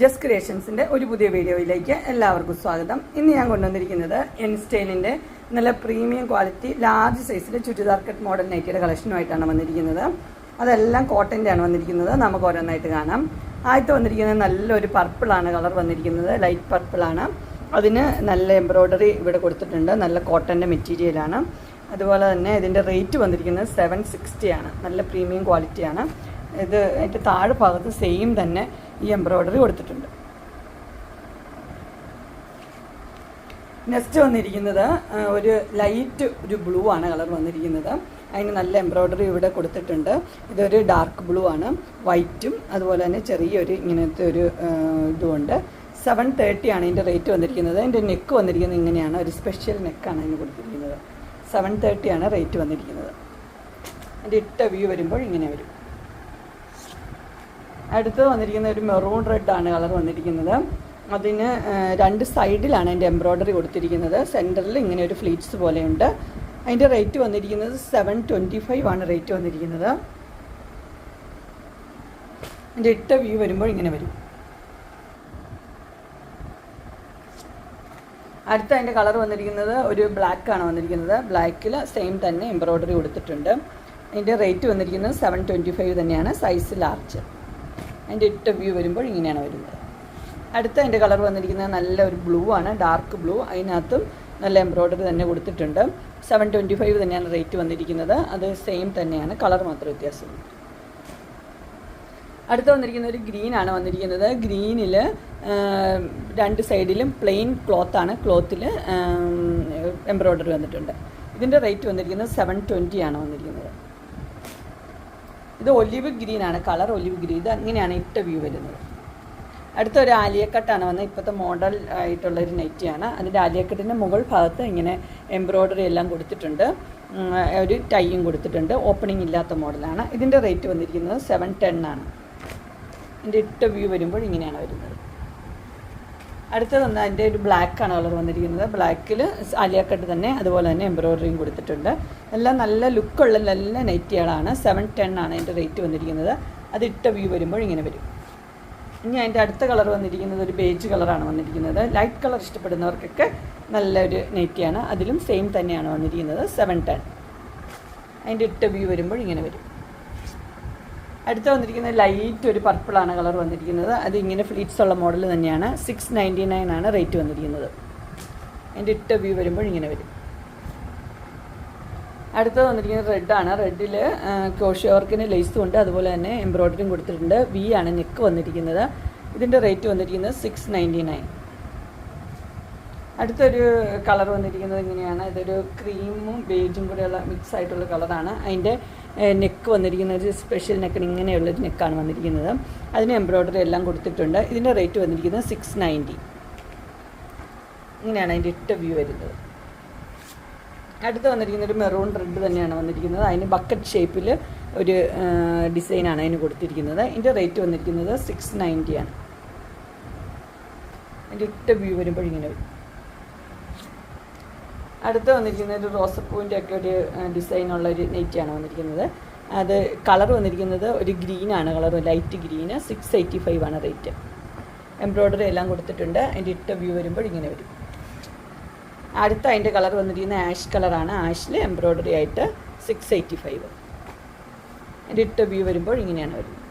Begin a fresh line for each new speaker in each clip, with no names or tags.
Just ക്രിയേഷൻസിന്റെ ഒരു പുതിയ വീഡിയോയിലേക്ക് എല്ലാവർക്കും സ്വാഗതം. ഇന്ന് ഞാൻ കൊണ്ടുവന്നിരിക്കുന്നത് എൻ സ്റ്റൈലിന്റെ നല്ല പ്രീമിയം ക്വാളിറ്റി ലാർജ് സൈസിലെ ചുരിദാർ കട്ട് മോഡൽ നൈറ്റിയുടെ കളക്ഷനുമായിട്ടാണ് വന്നിരിക്കുന്നത്. അതെല്ലാം കോട്ടന്റെ ആണ് വന്നിരിക്കുന്നത്. നമുക്ക് ഓരോന്നായിട്ട് കാണാം. ആദ്യത്തെ വന്നിരിക്കുന്നത് നല്ലൊരു പർപ്പിളാണ് കളർ വന്നിരിക്കുന്നത് ലൈറ്റ് പർപ്പിളാണ് അതിന് നല്ല എംബ്രോയ്ഡറി ഇവിടെ കൊടുത്തിട്ടുണ്ട്. നല്ല കോട്ടന്റെ മെറ്റീരിയലാണ് അതുപോലെ തന്നെ ഇതിന്റെ റേറ്റ് വന്നിരിക്കുന്നത് സെവൻ സിക്സ്റ്റി ആണ്. നല്ല പ്രീമിയം ക്വാളിറ്റിയാണ് ഇത് അതിന്റെ താഴെ ഭാഗത്ത് സെയിം തന്നെ ഈ എംബ്രോയ്ഡറി കൊടുത്തിട്ടുണ്ട്. നെക്സ്റ്റ് വന്നിരിക്കുന്നത് ഒരു ലൈറ്റ് ഒരു ബ്ലൂ ആണ് കളർ വന്നിരിക്കുന്നത്. അതിന് നല്ല എംബ്രോയ്ഡറി ഇവിടെ കൊടുത്തിട്ടുണ്ട്. ഇതൊരു ഡാർക്ക് ബ്ലൂ ആണ്. വൈറ്റും അതുപോലെ തന്നെ ചെറിയൊരു ഇങ്ങനത്തെ ഒരു ഇതുമുണ്ട് സെവൻ തേർട്ടി ആണ് ഇതിന്റെ റേറ്റ് വന്നിരിക്കുന്നത്. അതിന്റെ നെക്ക് വന്നിരിക്കുന്നത് ഇങ്ങനെയാണ്. ഒരു സ്പെഷ്യൽ നെക്കാണ് അതിന് കൊടുത്തിരിക്കുന്നത്. സെവൻ തേർട്ടി ആണ് റേറ്റ് വന്നിരിക്കുന്നത്. അതിന്റെ ഇട്ട വ്യൂ വരുമ്പോൾ ഇങ്ങനെ വരും. അടുത്ത് വന്നിരിക്കുന്ന ഒരു മെറൂൺ റെഡ് ആണ് കളർ വന്നിരിക്കുന്നത്. അതിന് രണ്ട് സൈഡിലാണ് അതിന്റെ എംബ്രോയ്ഡറി കൊടുത്തിരിക്കുന്നത്. സെന്ററിൽ ഇങ്ങനെ ഒരു ഫ്ലീറ്റ്സ് പോലെയുണ്ട്. അതിന്റെ റേറ്റ് വന്നിരിക്കുന്നത് സെവൻ ട്വന്റി ഫൈവ് ആണ് റേറ്റ് വന്നിരിക്കുന്നത്. അതിന്റെ ഇട്ട വ്യൂ വരുമ്പോൾ ഇങ്ങനെ വരും. അടുത്ത അതിന്റെ കളർ വന്നിരിക്കുന്നത് ഒരു ബ്ലാക്ക് ആണ് വന്നിരിക്കുന്നത്. ബ്ലാക്കിൽ സെയിം തന്നെ എംബ്രോയ്ഡറി കൊടുത്തിട്ടുണ്ട്. അതിന്റെ റേറ്റ് വന്നിരിക്കുന്നത് സെവൻ ട്വന്റി ഫൈവ് തന്നെയാണ്. Size large. അതിന്റെ ഇട്ട വ്യൂ വരുമ്പോൾ ഇങ്ങനെയാണ് വരുന്നത്. അടുത്ത അതിന്റെ കളർ വന്നിരിക്കുന്നത് നല്ല ഒരു ബ്ലൂ ആണ് ഡാർക്ക് ബ്ലൂ അതിനകത്തും നല്ല എംബ്രോയ്ഡറി തന്നെ കൊടുത്തിട്ടുണ്ട്. സെവൻ ട്വന്റി ഫൈവ് തന്നെയാണ് റേറ്റ് വന്നിരിക്കുന്നത്. അത് സെയിം തന്നെയാണ്. കളർ മാത്രം വ്യത്യാസമുണ്ട്. അടുത്ത വന്നിരിക്കുന്ന ഒരു ഗ്രീൻ ആണ് വന്നിരിക്കുന്നത്. ഗ്രീനിൽ രണ്ട് സൈഡിലും പ്ലെയിൻ ക്ലോത്താണ് ക്ലോത്തിൽ എംബ്രോയ്ഡറി വന്നിട്ടുണ്ട്. ഇതിന്റെ റേറ്റ് വന്നിരിക്കുന്നത് സെവൻ ട്വന്റി ആണ് വന്നിരിക്കുന്നത്. ഇത് ഒലിവ് ഗ്രീൻ ആണ് കളർ ഒലിവ് ഗ്രീൻ. ഇത് അങ്ങനെയാണ് ഇട്ട വ്യൂ വരുന്നത്. അടുത്ത ഒരു ആലിയക്കട്ടാണ് വന്നത്. ഇപ്പോഴത്തെ മോഡൽ ആയിട്ടുള്ള ഒരു നെറ്റിയാണ് അതിന്റെ ആലിയക്കട്ടിന്റെ മുകൾ ഭാഗത്ത് ഇങ്ങനെ എംബ്രോയ്ഡറി എല്ലാം കൊടുത്തിട്ടുണ്ട്. ഒരു ടൈയും കൊടുത്തിട്ടുണ്ട്. ഓപ്പണിംഗ് ഇല്ലാത്ത മോഡലാണ് ഇതിന്റെ റേറ്റ് വന്നിരിക്കുന്നത് സെവൻ ടെൻ ആണ്. ഇതിന്റെ ഇട്ട വ്യൂ വരുമ്പോൾ ഇങ്ങനെയാണ് വരുന്നത്. അടുത്തത് വന്ന് അതിന്റെ ഒരു ബ്ലാക്ക് ആണ് കളർ വന്നിരിക്കുന്നത്. ബ്ലാക്കിൽ ആലിയക്കട്ട് തന്നെ അതുപോലെ തന്നെ എംബ്രോയ്ഡറിയും കൊടുത്തിട്ടുണ്ട്. എല്ലാം നല്ല ലുക്കുള്ള നല്ല നെറ്റികളാണ്. സെവൻ ടെൻ ആണ് അതിന്റെ റേറ്റ് വന്നിരിക്കുന്നത്. അത് ഇട്ട വ്യൂ വരുമ്പോൾ ഇങ്ങനെ വരും. ഇനി അതിന്റെ അടുത്ത കളർ വന്നിരിക്കുന്നത് ഒരു ബേജ് കളറാണ് വന്നിരിക്കുന്നത്. ലൈറ്റ് കളർ ഇഷ്ടപ്പെടുന്നവർക്കൊക്കെ നല്ലൊരു നെറ്റിയാണ്. അതിലും സെയിം തന്നെയാണ് വന്നിരിക്കുന്നത് സെവൻ ടെൻ അതിന്റെ ഇട്ട വ്യൂ വരുമ്പോൾ ഇങ്ങനെ വരും. അടുത്ത വന്നിരിക്കുന്നത് ലൈറ്റ് ഒരു പർപ്പിളാണ് കളർ വന്നിരിക്കുന്നത്. അത് ഇങ്ങനെ ഫ്ലീറ്റ്സ് ഉള്ള മോഡൽ തന്നെയാണ്. സിക്സ് നയന്റി നയൻ ആണ് റേറ്റ് വന്നിരിക്കുന്നത്. എന്റെ ഇട്ട വ്യൂ വരുമ്പോൾ ഇങ്ങനെ വരും. അടുത്തത് വന്നിരിക്കുന്നത് റെഡാണ് റെഡിൽ ക്രോഷ്യ വർക്കിന് ലേസും ഉണ്ട്. അതുപോലെ തന്നെ എംബ്രോയ്ഡറിയും കൊടുത്തിട്ടുണ്ട്. വി ആണ് നെക്ക് വന്നിരിക്കുന്നത്. ഇതിന്റെ റേറ്റ് വന്നിരിക്കുന്നത് സിക്സ് നയന്റി നയൻ അടുത്തൊരു കളർ വന്നിരിക്കുന്നത് ഇങ്ങനെയാണ്. ഇതൊരു ക്രീമും ബേജും കൂടെയുള്ള മിക്സ് ആയിട്ടുള്ള കളറാണ് അതിന്റെ നെക്ക് വന്നിരിക്കുന്നത് ഒരു സ്പെഷ്യൽ നെക്കിന് ഇങ്ങനെയുള്ളൊരു നെക്കാണ് വന്നിരിക്കുന്നത്. അതിന് എംബ്രോയ്ഡറി എല്ലാം കൊടുത്തിട്ടുണ്ട്. ഇതിന്റെ റേറ്റ് വന്നിരിക്കുന്നത് സിക്സ് നയന്റി ഇങ്ങനെയാണ് അതിന്റെ ഇട്ട വ്യൂ വരുന്നത്. അടുത്ത് വന്നിരിക്കുന്ന ഒരു മെറൂൺ റെഡ് തന്നെയാണ് വന്നിരിക്കുന്നത്. അതിന് ബക്കറ്റ് ഷേപ്പിൽ ഒരു ഡിസൈനാണ് അതിന് കൊടുത്തിരിക്കുന്നത്. ഇതിന്റെ റേറ്റ് വന്നിരിക്കുന്നത് സിക്സ് നയന്റിയാണ് അതിന്റെ ഇട്ട വ്യൂ വരുമ്പോഴിങ്ങനെ വരും. അടുത്ത് വന്നിരിക്കുന്നത് ഒരു റോസപ്പൂവിന്റെ ഒക്കെ ഒരു ഡിസൈനുള്ള ഒരു നെറ്റിയാണ് വന്നിരിക്കുന്നത്. അത് കളർ വന്നിരിക്കുന്നത് ഒരു ഗ്രീനാണ് colour light green six eighty five ആണ് റേറ്റ് എംബ്രോയ്ഡറി എല്ലാം കൊടുത്തിട്ടുണ്ട്. അതിന്റെ ഇട്ട വ്യൂ വരുമ്പോൾ ഇങ്ങനെ വരും. അടുത്ത അതിന്റെ കളർ വന്നിരിക്കുന്ന ആഷ് കളറാണ് ആഷിൽ എംബ്രോയ്ഡറി ആയിട്ട് സിക്സ് എയ്റ്റി ഫൈവ് അതിന്റെ ഇട്ട വ്യൂ വരുമ്പോൾ ഇങ്ങനെയാണ് വരുന്നത്.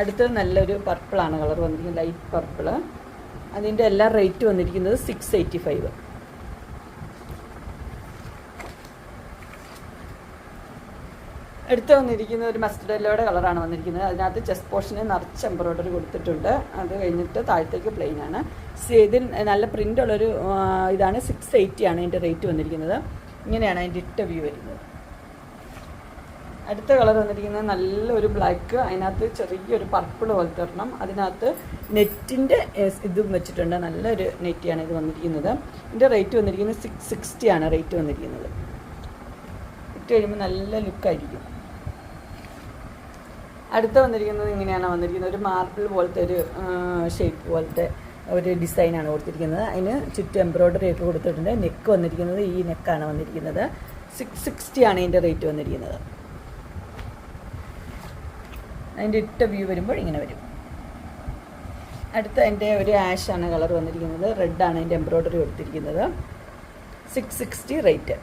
അടുത്തത് നല്ലൊരു പർപ്പിളാണ് കളർ വന്നിരിക്കുന്നത് ലൈറ്റ് പർപ്പിൾ അതിന്റെ എല്ലാ റേറ്റ് വന്നിരിക്കുന്നത് സിക്സ് എയ്റ്റി ഫൈവ് അടുത്ത് വന്നിരിക്കുന്ന ഒരു മസ്റ്റർഡ് കളറാണ് വന്നിരിക്കുന്നത്. അതിനകത്ത് ചെസ്റ്റ് പോർഷന് നിറച്ച് എംബ്രോയിഡറി കൊടുത്തിട്ടുണ്ട്. അത് കഴിഞ്ഞിട്ട് താഴത്തേക്ക് പ്ലെയിൻ ആണ്. ഇതിൽ നല്ല പ്രിന്റ് ഉള്ളൊരു ഇതാണ് സിക്സ് എയ്റ്റി ആണ് ഇതിന്റെ റേറ്റ് വന്നിരിക്കുന്നത്. ഇങ്ങനെയാണ് അതിന്റെ ഇട്ട വ്യൂ വരുന്നത്. അടുത്ത കളർ വന്നിരിക്കുന്നത് നല്ലൊരു ബ്ലാക്ക് അതിനകത്ത് ചെറിയൊരു പർപ്പിൾ പോലത്തെ ഒരെണ്ണം. അതിനകത്ത് നെറ്റിന്റെ ഇതും വെച്ചിട്ടുണ്ട്. നല്ലൊരു നെറ്റിയാണ് ഇത് വന്നിരിക്കുന്നത്. ഇതിന്റെ റേറ്റ് വന്നിരിക്കുന്നത് സിക്സ് സിക്സ്റ്റി ആണ് റേറ്റ് വന്നിരിക്കുന്നത്. ഇട്ട് കഴിയുമ്പോൾ നല്ല ലുക്കായിരിക്കും അടുത്ത വന്നിരിക്കുന്നത് ഇങ്ങനെയാണ് വന്നിരിക്കുന്നത്. ഒരു മാർബിൾ പോലത്തെ ഒരു ഷേപ്പ് പോലത്തെ ഒരു ഡിസൈനാണ് കൊടുത്തിരിക്കുന്നത്. അതിന് ചുറ്റും എംബ്രോയ്ഡറി ഒക്കെ കൊടുത്തിട്ടുണ്ട്. നെക്ക് വന്നിരിക്കുന്നത് ഈ നെക്കാണ് വന്നിരിക്കുന്നത്. സിക്സ് സിക്സ്റ്റി ആണ് ഇതിന്റെ റേറ്റ് വന്നിരിക്കുന്നത്. അതിന്റെ ഇട്ട വ്യൂ വരുമ്പോൾ ഇങ്ങനെ വരും. അടുത്ത എന്റെ ഒരു ആഷ് ആണ് കളർ വന്നിരിക്കുന്നത്. റെഡാണ് അതിന്റെ എംബ്രോയ്ഡറി കൊടുത്തിരിക്കുന്നത്. സിക്സ് സിക്സ്റ്റി റേറ്റ്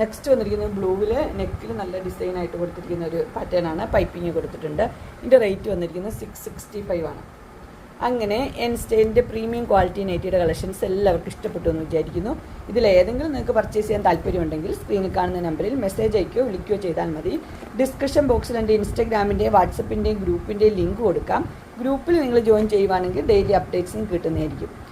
നെക്സ്റ്റ് വന്നിരിക്കുന്നത് ബ്ലൂവിൽ നെക്കിൽ നല്ല ഡിസൈൻ ആയിട്ട് കൊടുത്തിരിക്കുന്ന ഒരു പാറ്റേൺ ആണ്. പൈപ്പിങ് കൊടുത്തിട്ടുണ്ട്. ഇതിന്റെ റേറ്റ് വന്നിരിക്കുന്നത് സിക്സ് സിക്സ്റ്റി ഫൈവ് ആണ്. അങ്ങനെ എൻ സ്റ്റേന്റെ പ്രീമിയം ക്വാളിറ്റി നൈറ്റിയുടെ കളക്ഷൻസ് എല്ലാവർക്കും ഇഷ്ടപ്പെട്ടു എന്ന് വിചാരിക്കുന്നു. ഇതിൽ ഏതെങ്കിലും നിങ്ങൾക്ക് പർച്ചേസ് ചെയ്യാൻ താല്പര്യമുണ്ടെങ്കിൽ സ്ക്രീനിൽ കാണുന്ന നമ്പറിൽ മെസ്സേജ് അയക്കുകയോ വിളിക്കുകയോ ചെയ്താൽ മതി. ഡിസ്ക്രിപ്ഷൻ ബോക്സിൽ എന്റെ ഇൻസ്റ്റാഗ്രാമിന്റെയും വാട്സപ്പിന്റെയും ഗ്രൂപ്പിന്റെയും ലിങ്ക് കൊടുക്കാം. ഗ്രൂപ്പിൽ നിങ്ങൾ ജോയിൻ ചെയ്യുവാണെങ്കിൽ ഡെയിലി അപ്ഡേറ്റ്സും കിട്ടുന്നതായിരിക്കും.